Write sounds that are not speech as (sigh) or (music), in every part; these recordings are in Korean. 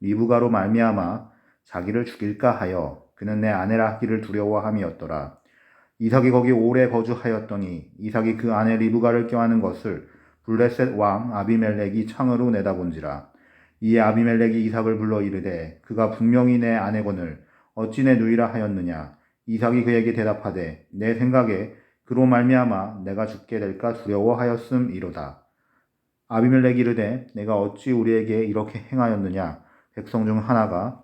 리브가로 말미암아 자기를 죽일까 하여 그는 내 아내라 하기를 두려워함이었더라. 이삭이 거기 오래 거주하였더니 이삭이 그 아내 리브가를 껴안은 것을 블레셋 왕 아비멜렉이 창으로 내다본지라. 이에 아비멜렉이 이삭을 불러 이르되 그가 분명히 내 아내건을 어찌 내 누이라 하였느냐. 이삭이 그에게 대답하되 내 생각에 그로 말미암아 내가 죽게 될까 두려워하였음 이로다. 아비멜렉이 이르되 내가 어찌 우리에게 이렇게 행하였느냐. 백성 중 하나가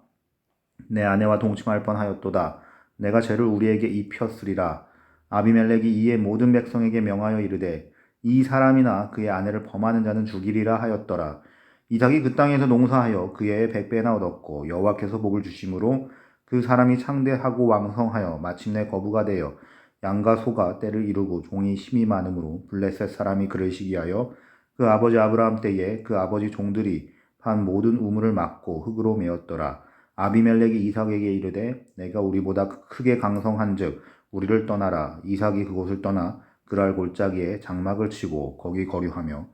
내 아내와 동침할 뻔하였도다. 내가 죄를 우리에게 입혔으리라. 아비멜렉이 이에 모든 백성에게 명하여 이르되 이 사람이나 그의 아내를 범하는 자는 죽이리라 하였더라. 이삭이 그 땅에서 농사하여 그의 백배나 얻었고 여호와께서 복을 주심으로 그 사람이 창대하고 왕성하여 마침내 거부가 되어 양과 소가 때를 이루고 종이 힘이 많으므로 블레셋 사람이 그를 시기하여 그 아버지 아브라함 때에 그 아버지 종들이 판 모든 우물을 막고 흙으로 메었더라. 아비멜렉이 이삭에게 이르되 내가 우리보다 크게 강성한즉 우리를 떠나라. 이삭이 그곳을 떠나 그랄 골짜기에 장막을 치고 거기 거류하며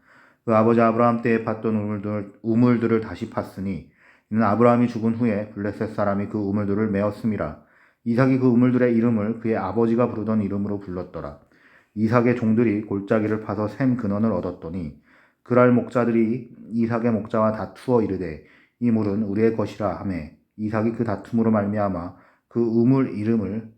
그 아버지 아브라함 때에 팠던 우물들, 우물들을 다시 팠으니 이는 아브라함이 죽은 후에 블레셋 사람이 그 우물들을 메었음이라. 이삭이 그 우물들의 이름을 그의 아버지가 부르던 이름으로 불렀더라. 이삭의 종들이 골짜기를 파서 샘 근원을 얻었더니 그랄 목자들이 이삭의 목자와 다투어 이르되 이 물은 우리의 것이라 하매 이삭이 그 다툼으로 말미암아 그 우물 이름을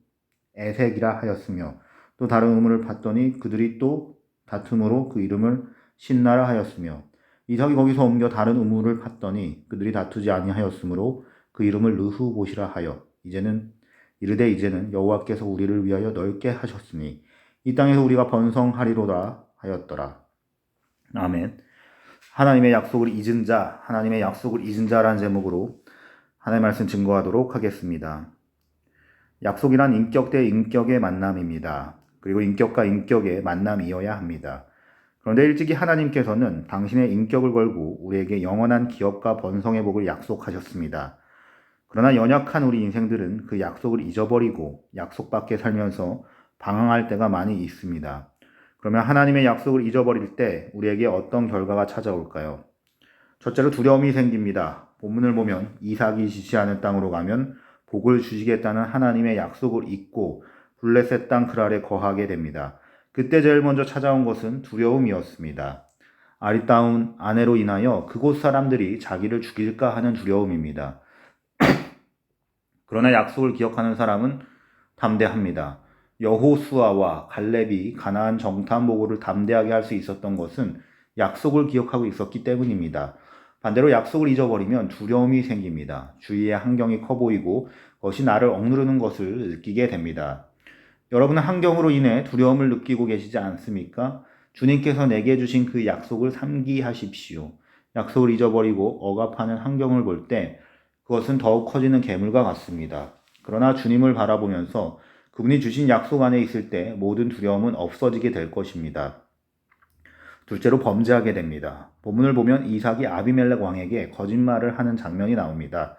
에색이라 하였으며 또 다른 우물을 봤더니 그들이 또 다툼으로 그 이름을 신나라 하였으며 이삭이 거기서 옮겨 다른 우물을 봤더니 그들이 다투지 아니하였으므로 그 이름을 르후봇이라 하여 이제는 이르되 이제는 여호와께서 우리를 위하여 넓게 하셨으니 이 땅에서 우리가 번성하리로다 하였더라. 아멘. 하나님의 약속을 잊은 자, 하나님의 약속을 잊은 자라는 제목으로 하나님의 말씀 증거하도록 하겠습니다. 약속이란 인격 대 인격의 만남입니다. 그리고 인격과 인격의 만남이어야 합니다. 그런데 일찍이 하나님께서는 당신의 인격을 걸고 우리에게 영원한 기업과 번성의 복을 약속하셨습니다. 그러나 연약한 우리 인생들은 그 약속을 잊어버리고 약속 밖에 살면서 방황할 때가 많이 있습니다. 그러면 하나님의 약속을 잊어버릴 때 우리에게 어떤 결과가 찾아올까요? 첫째로 두려움이 생깁니다. 본문을 보면 이삭이 지시하는 땅으로 가면 복을 주시겠다는 하나님의 약속을 잊고 블레셋 땅그 아래 거하게 됩니다. 그때 제일 먼저 찾아온 것은 두려움이었습니다. 아리따운 아내로 인하여 그곳 사람들이 자기를 죽일까 하는 두려움입니다. (clears throat) 그러나 약속을 기억하는 사람은 담대합니다. 여호수아와 갈렙이 가나안 정탐 보고를 담대하게 할 수 있었던 것은 약속을 기억하고 있었기 때문입니다. 반대로 약속을 잊어버리면 두려움이 생깁니다. 주위의 환경이 커 보이고 그것이 나를 억누르는 것을 느끼게 됩니다. 여러분은 환경으로 인해 두려움을 느끼고 계시지 않습니까? 주님께서 내게 주신 그 약속을 삼기하십시오. 약속을 잊어버리고 억압하는 환경을 볼 때 그것은 더욱 커지는 괴물과 같습니다. 그러나 주님을 바라보면서 그분이 주신 약속 안에 있을 때 모든 두려움은 없어지게 될 것입니다. 둘째로 범죄하게 됩니다. 본문을 보면 이삭이 아비멜렉 왕에게 거짓말을 하는 장면이 나옵니다.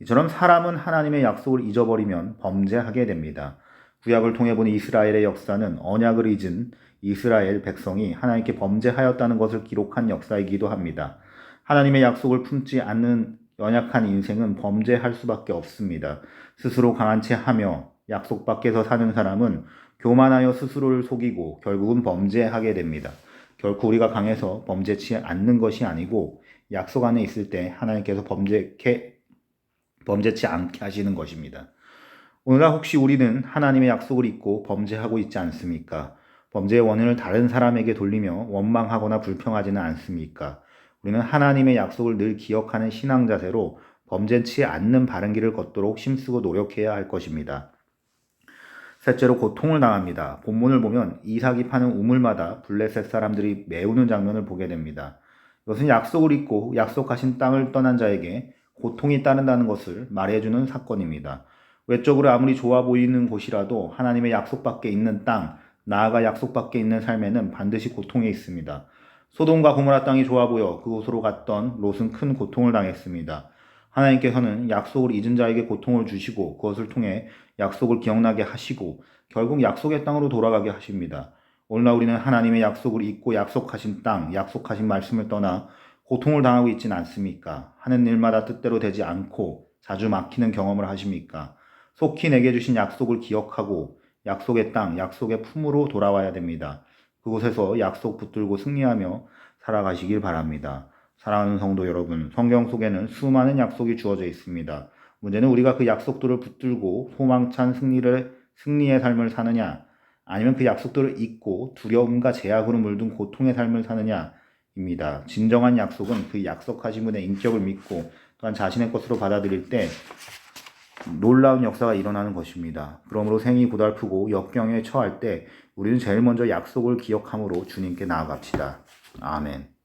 이처럼 사람은 하나님의 약속을 잊어버리면 범죄하게 됩니다. 구약을 통해 본 이스라엘의 역사는 언약을 잊은 이스라엘 백성이 하나님께 범죄하였다는 것을 기록한 역사이기도 합니다. 하나님의 약속을 품지 않는 연약한 인생은 범죄할 수밖에 없습니다. 스스로 강한 채 하며 약속 밖에서 사는 사람은 교만하여 스스로를 속이고 결국은 범죄하게 됩니다. 결코 우리가 강해서 범죄치 않는 것이 아니고 약속 안에 있을 때 하나님께서 범죄케 범죄치 않게 하시는 것입니다. 오늘날 혹시 우리는 하나님의 약속을 잊고 범죄하고 있지 않습니까? 범죄의 원인을 다른 사람에게 돌리며 원망하거나 불평하지는 않습니까? 우리는 하나님의 약속을 늘 기억하는 신앙 자세로 범죄치 않는 바른 길을 걷도록 힘쓰고 노력해야 할 것입니다. 셋째로 고통을 당합니다. 본문을 보면 이삭이 파는 우물마다 블레셋 사람들이 메우는 장면을 보게 됩니다. 이것은 약속을 잊고 약속하신 땅을 떠난 자에게 고통이 따른다는 것을 말해주는 사건입니다. 외적으로 아무리 좋아 보이는 곳이라도 하나님의 약속 밖에 있는 땅, 나아가 약속 밖에 있는 삶에는 반드시 고통이 있습니다. 소돔과 고모라 땅이 좋아 보여 그곳으로 갔던 롯은 큰 고통을 당했습니다. 하나님께서는 약속을 잊은 자에게 고통을 주시고 그것을 통해 약속을 기억나게 하시고 결국 약속의 땅으로 돌아가게 하십니다. 오늘날 우리는 하나님의 약속을 잊고 약속하신 땅, 약속하신 말씀을 떠나 고통을 당하고 있지는 않습니까? 하는 일마다 뜻대로 되지 않고 자주 막히는 경험을 하십니까? 속히 내게 주신 약속을 기억하고 약속의 땅, 약속의 품으로 돌아와야 됩니다. 그곳에서 약속 붙들고 승리하며 살아가시길 바랍니다. 사랑하는 성도 여러분, 성경 속에는 수많은 약속이 주어져 있습니다. 문제는 우리가 그 약속들을 붙들고 소망찬 승리를 승리의 삶을 사느냐, 아니면 그 약속들을 잊고 두려움과 제약으로 물든 고통의 삶을 사느냐입니다. 진정한 약속은 그 약속하신 분의 인격을 믿고 또한 자신의 것으로 받아들일 때 놀라운 역사가 일어나는 것입니다. 그러므로 생이 고달프고 역경에 처할 때 우리는 제일 먼저 약속을 기억함으로 주님께 나아갑시다. 아멘.